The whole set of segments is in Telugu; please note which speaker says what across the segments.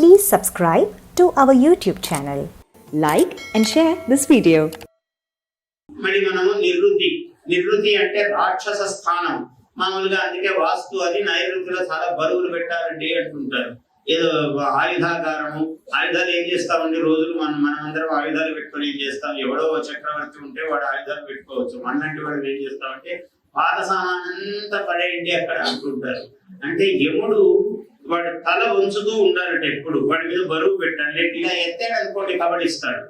Speaker 1: Please subscribe to our YouTube channel. Like and share this video.
Speaker 2: మళ్ళీ మనము నిర్వృతి. నిర్వృతి అంటే రాక్షస స్థానం. మామూలుగా అందుకే వాస్తు అది నైరుతిలో చాలా బరువులు పెట్టాలండి అంటుంటారు. ఏదో ఆయుధాకారము ఆయుధాలు ఏం చేస్తామండి? రోజులు మనం మనమందరం ఆయుధాలు పెట్టుకొని ఏం చేస్తాం? ఎవడో చక్రవర్తి ఉంటే వాడు ఆయుధాలు పెట్టుకోవచ్చు. మనంటి వాడు ఏం చేస్తామంటే పాత సామానంతా పడేయండి అక్కడ అంటుంటారు. అంటే యముడు వాడు తల ఉంచుతూ ఉండాలట ఎప్పుడు. వాడి మీద బరువు పెట్టాలి. లేక ఇలా ఎత్తాడు అనుకోండి కబడిస్తాడు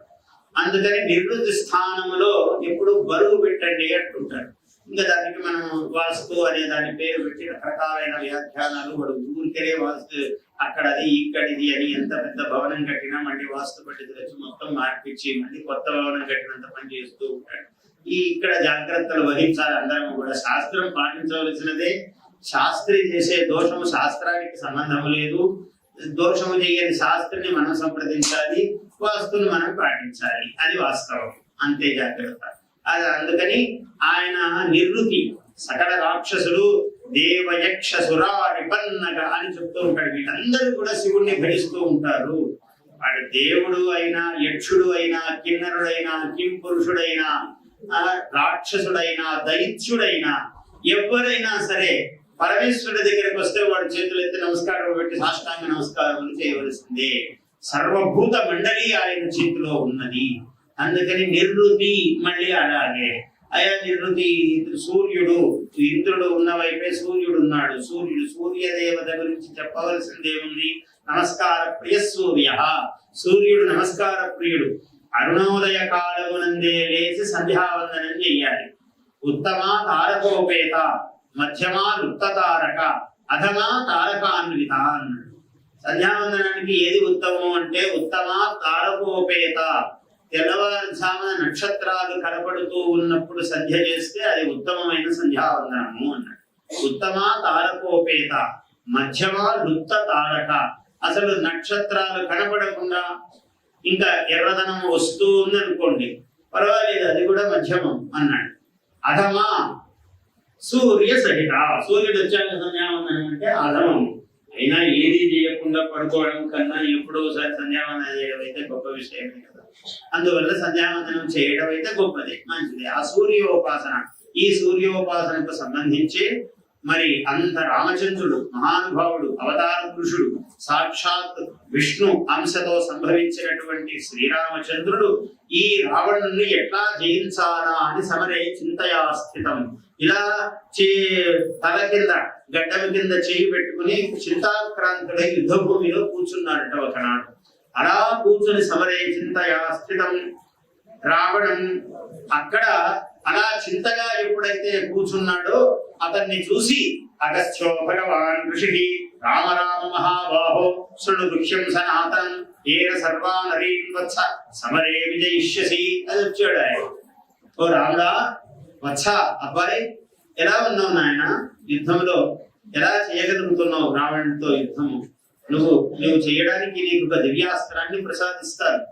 Speaker 2: అందుకని నివృత్తి స్థానములో ఎప్పుడు బరువు పెట్టండి అంటుంటాడు. ఇంకా దానికి మనం వాస్తు అనే దాని పేరు పెట్టి రకరకాలైన వ్యాఖ్యానాలు వాడు ఊరికనే వాస్తు అక్కడ అది ఇక్కడిది అని ఎంత పెద్ద భవనం కట్టినా మళ్ళీ వాస్తు పండితులు వచ్చి మొత్తం మార్పిచ్చి మళ్ళీ కొత్త భవనం కట్టినంత పని చేస్తూ ఉంటాడు. ఈ ఇక్కడ జాగ్రత్తలు వహించాలి. అందరం కూడా శాస్త్రం పాటించవలసినదే. శాస్త్రి చేసే దోషము శాస్త్రానికి సంబంధం లేదు. దోషము చేయని శాస్త్రిని మనం సంప్రదించాలి. వాస్తుని మనం పాటించాలి. అది వాస్తవం. అంతే జాగ్రత్త. అది అందుకని ఆయన నిర్వృతి సకల రాక్షసులు దేవయక్ష సురా విపన్నగ అని చెప్తూ ఉంటాడు. వీళ్ళందరూ కూడా శివుణ్ణి భరిస్తూ ఉంటారు. వాడు దేవుడు అయినా యక్షుడు అయినా కిన్నరుడైనా కిం పురుషుడైనా రాక్షసుడైనా దైత్యుడైనా ఎవరైనా సరే పరమేశ్వరుడి దగ్గరికి వస్తే వాడు చేతులు ఎత్తి నమస్కారం పెట్టి సాష్టాంగ నమస్కారం చేయవలసిందే. సర్వభూత మండలి ఆయన చేతిలో ఉన్నది. అందుకని నిర్వృతి మళ్ళీ అలాగే. అయా నిర్వృతి సూర్యుడు ఇంద్రుడు ఉన్న వైపే సూర్యుడు ఉన్నాడు. సూర్యుడు సూర్య దేవత గురించి చెప్పవలసిందేముంది నమస్కార ప్రియ సూర్య. సూర్యుడు నమస్కార ప్రియుడు. అరుణోదయ కాలమునందే లేచి సంధ్యావందనం చెయ్యాలి. ఉత్తమ తారకోపేత. మధ్యమా లుప్త తారక అధమా తారకాన్విత అన్నాడు సంధ్యావందనానికి ఏది ఉత్తమం అంటే ఉత్తమ తారకోపేత. తెల్లవారుజామున నక్షత్రాలు కనపడుతూ ఉన్నప్పుడు సంధ్య చేస్తే అది ఉత్తమమైన సంధ్యావందనము అన్నాడు. ఉత్తమ తారకోపేత మధ్యమ లుప్త తారక అసలు నక్షత్రాలు కనపడకుండా ఇంకా ఎర్రదనం వస్తూ ఉంది అనుకోండి పర్వాలేదు అది కూడా మధ్యమం అన్నాడు. అధమా సూర్య సహిత సూర్యుడు వచ్చాక సంధ్యావందనం అంటే అధమం అయినా ఏది చేయకుండా పడుకోవడం కన్నా ఎప్పుడో ఒకసారి సంధ్యావందనం చేయడం అయితే గొప్ప విషయమే కదా. అందువల్ల సంధ్యావందనం చేయడం అయితే గొప్పది మంచిది. ఆ సూర్యోపాసన ఈ సూర్యోపాసనకు సంబంధించి మరి అంత రామచంద్రుడు మహానుభావుడు అవతార పురుషుడు సాక్షాత్ విష్ణు అంశతో సంభవించినటువంటి శ్రీరామచంద్రుడు ఈ రావణుని ఎట్లా జయించాలా అని సమరే చింతయా స్థితం. ఇలా చే తల కింద గడ్డం కింద చేయి పెట్టుకుని చింతాక్రాంతుడై యుద్ధ భూమిలో కూర్చున్నాడట ఒకనాడు. అలా కూర్చుని సమరే చింతయా స్థితం రావణం అక్కడ అలా చింతగా ఎప్పుడైతే కూర్చున్నాడో అతన్ని చూసి అగస్త్యో భగవాన్ ఋషి రామ రామ మహాబాహో శృణు దృశ్యం సనాతనం ఏన సర్వా నరీన్ వత్స సమరే విజయిష్యసి అని వచ్చాడు ఆయన. ఓ రాముడా వచ్చా అబ్బాయి ఎలా ఉన్నావు నాయన? యుద్ధంలో ఎలా చేయగలుగుతున్నావు రావణుడితో యుద్ధము? నువ్వు నువ్వు చేయడానికి నీకు ఒక దివ్యాస్త్రాన్ని ప్రసాదిస్తారు.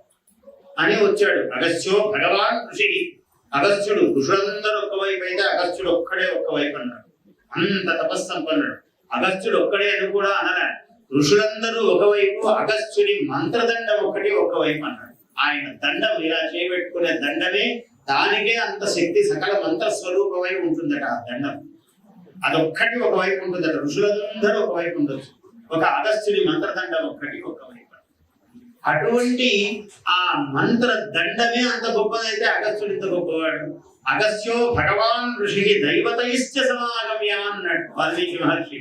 Speaker 2: అని వచ్చాడు అగస్త్యో భగవాన్ ఋషి అగస్త్యుడు ఋషులందరూ ఒకవైపు అయితే అగస్త్యుడు ఒక్కడే ఒక్కవైపు అన్నాడు. అంత తపస్సంపన్నాడు. అగస్త్యుడు ఒక్కడే అని కూడా అనలే. ఋషులందరూ ఒకవైపు అగస్త్యుడి మంత్రదండం ఒక్కటి ఒకవైపు అన్నాడు. ఆయన దండం ఇలా చేయబెట్టుకునే దండమే దానికే అంత శక్తి సకల మంత్ర స్వరూపమై ఉంటుందట ఆ దండం. అదొక్కటి ఒకవైపు ఉంటుందట ఋషులందరూ ఒకవైపు ఉండొచ్చు. ఒక అగస్త్యుడి మంత్రదండం ఒక్కటి ఒకవైపు అటువంటి ఆ మంత్ర దండమే అంత గొప్పదైతే అగస్త్యుడు ఇంత గొప్పవాడు. అగస్త్యో భగవాన్ ఋషి దైవతైశ్చ సమాగమ్య అన్నాడు వాల్మీకి మహర్షి.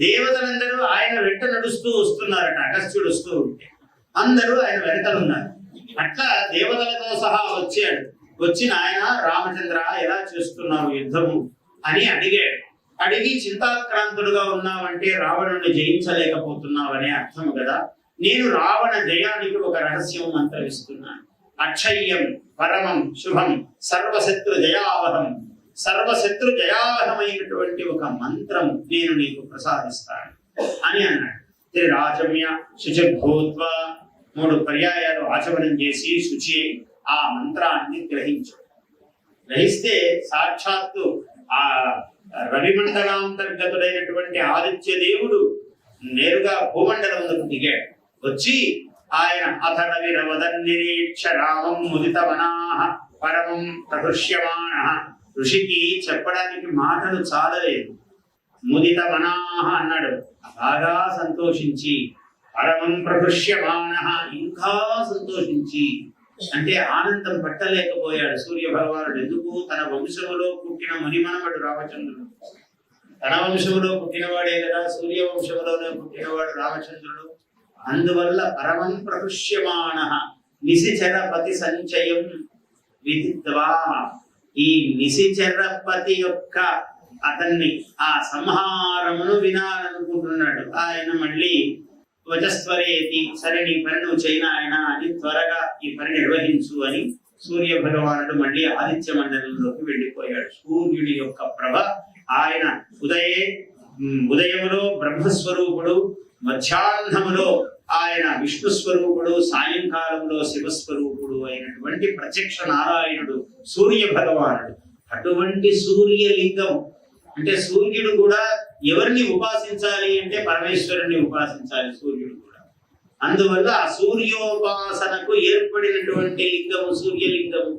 Speaker 2: దేవతలందరూ ఆయన వెంట నడుస్తూ వస్తున్నారట అగస్త్యుడు వస్తూ ఉంటే. అందరూ ఆయన వెనకలున్నారు. అట్లా దేవతలతో సహా వచ్చాడు. వచ్చిన ఆయన రామచంద్ర ఎలా చేస్తున్నావు యుద్ధము? అని అడిగాడు. అడిగి చింతాక్రాంతుడుగా ఉన్నావంటే రావణుని జయించలేకపోతున్నావనే అర్థం కదా? నేను రావణ జయానికి ఒక రహస్యం మంత్రవిస్తున్నాను. అక్షయ్యం పరమం శుభం సర్వశత్రు జయావహం సర్వశత్రు జయావహమైనటువంటి ఒక మంత్రం నేను నీకు ప్రసాదిస్తాను. అని అన్నాడు. త్రిరాజమ్య శుచిభూత్వ మూడు పర్యాయాలు ఆచమనం చేసి శుచి ఆ మంత్రాన్ని గ్రహించాడు గ్రహిస్తే సాక్షాత్తు ఆ రవిమండలాంతర్గతుడైనటువంటి ఆదిత్య దేవుడు నేరుగా భూమండలంలోకి దిగాడు. వచ్చి ఆయన అథ విరవదన్ నిరీక్ష రామం ముదిత వనాహ పరమం ప్రహృష్యమాణ ఋషికి చెప్పడానికి మాటలు చాలలేదు. ముదిత వనాహ అన్నాడు. బాగా సంతోషించి పరమం ప్రహృష్యమాణ ఇంకా సంతోషించి అంటే ఆనందం పట్టలేకపోయాడు. సూర్య భగవానుడు ఎందుకు? తన వంశములో పుట్టిన మునిమనవడు రామచంద్రుడు. తన వంశములో పుట్టినవాడే కదా. సూర్య వంశములోనే పుట్టినవాడు రామచంద్రుడు. అందువల్ల పరమం ప్రహృష్యమాణ నిశిచరపతి సంచయం విదిత్వా. ఈ నిశిచరపతి యొక్క అతన్ని ఆ సంహారమును వినాలనుకుంటున్నాడు. ఆయన మళ్ళీ వచస్వరేతి సరే నీ పని నువ్వు చైనా ఆయన అని త్వరగా ఈ పని నిర్వహించు అని సూర్య భగవానుడు మళ్ళీ ఆదిత్య మండలంలోకి వెళ్ళిపోయాడు. సూర్యుడి యొక్క ప్రభ ఆయన ఉదయే ఉదయములో బ్రహ్మస్వరూపుడు మధ్యాహ్నములో ఆయన విష్ణు స్వరూపుడు సాయంకాలంలో శివస్వరూపుడు అయినటువంటి ప్రత్యక్ష నారాయణుడు సూర్య భగవానుడు అటువంటి సూర్యలింగం అంటే సూర్యుడు కూడా ఎవరిని ఉపాసించాలి అంటే పరమేశ్వరుని ఉపాసించాలి సూర్యుడు కూడా. అందువల్ల ఆ సూర్యోపాసనకు ఏర్పడినటువంటి లింగము సూర్యలింగము.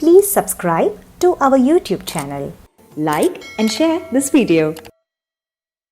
Speaker 1: Please subscribe to our YouTube channel like and share this video